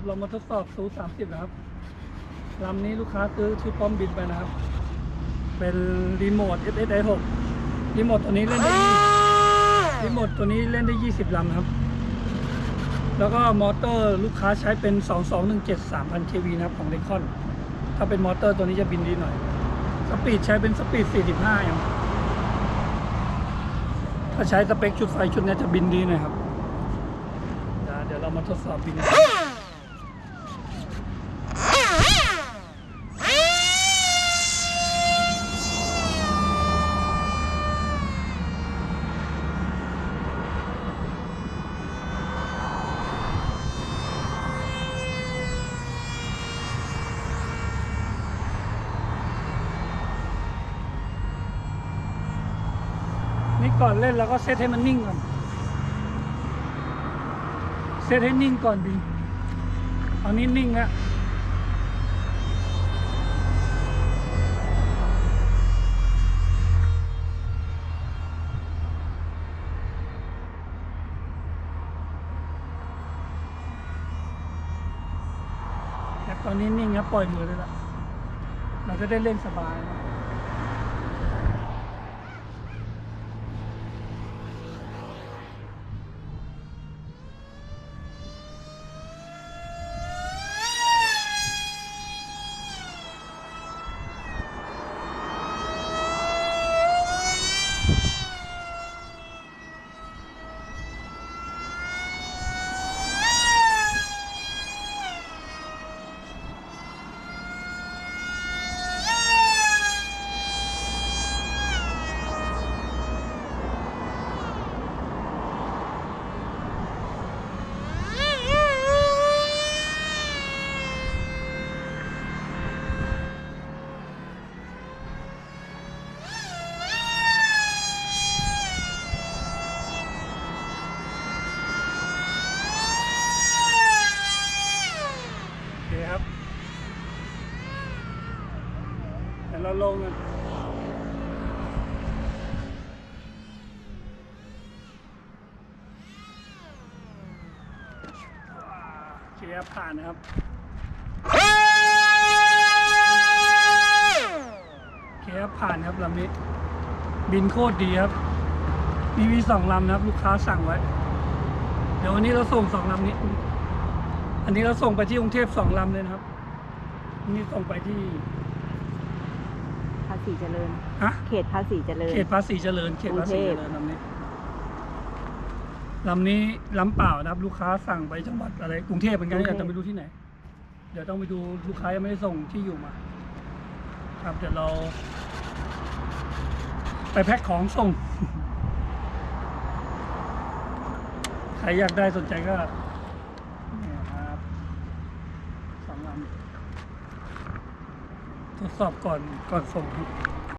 ครับเรามาทดสอบซูสามสิบนะครับลำนี้ลูกค้าซื้อชุดพร้อมบินไปนะครับ เป็นรีโมท SSI 6รีโมทตัวนี้เล่นได้รีโมทตัวนี้เล่นได้ 20ลำครับ แล้วก็มอเตอร์ลูกค้าใช้เป็น 2217 3000 kV นะครับของเลคอนถ้าเป็นมอเตอร์ตัวนี้จะบินดีหน่อย สปีดใช้เป็นสปีด 45อย่างถ้าใช้สเปคชุดไฟชุดนี้จะบินดีหน่อยครับ เดี๋ยวเรามาทดสอบบิน นี่ก่อนเล่นเราก็เซตให้มันนิ่งก่อน เซตให้นิ่งก่อนบินเอานี้นิ่งแล้วตอนนี้นิ่งครับปล่อยมือเลยละเราจะได้เล่นสบาย น ยวเราลงกันโอเคครับผ่านนะครับโอเคครับผ่านครับลำนี้บินโคตรดีครับ มีมีสองลำนะครับ ลูกค้าสั่งไว้ เดี๋ยววันนี้เราส่งสองลำนี้ อันนี้เราส่งไปที่กรุงเทพสองลำเลยนะครับ นี่ส่งไปที่ ษีเจริญ ฮะ เขตภาษีเจริญ เขตภาษีเจริญ เขตภาษีกรุงเทเจพริญลำนี้ลำนี้ลำเปล่านะครับ ลูกค้าสั่งไปจังหวัดอะไรกรุงเทพเหมือนกันแต่ไม่รู้ที่ไหน เดี๋ยวต้องไปดูลูกค้ายังไม่ได้ส่งที่อยู่มา ครับเดี๋ยวเรา ไปแพ็คของส่ง ใครอยากได้สนใจก็เนี่ยครับสองลำ ทดสอบก่อนก่อนส่ง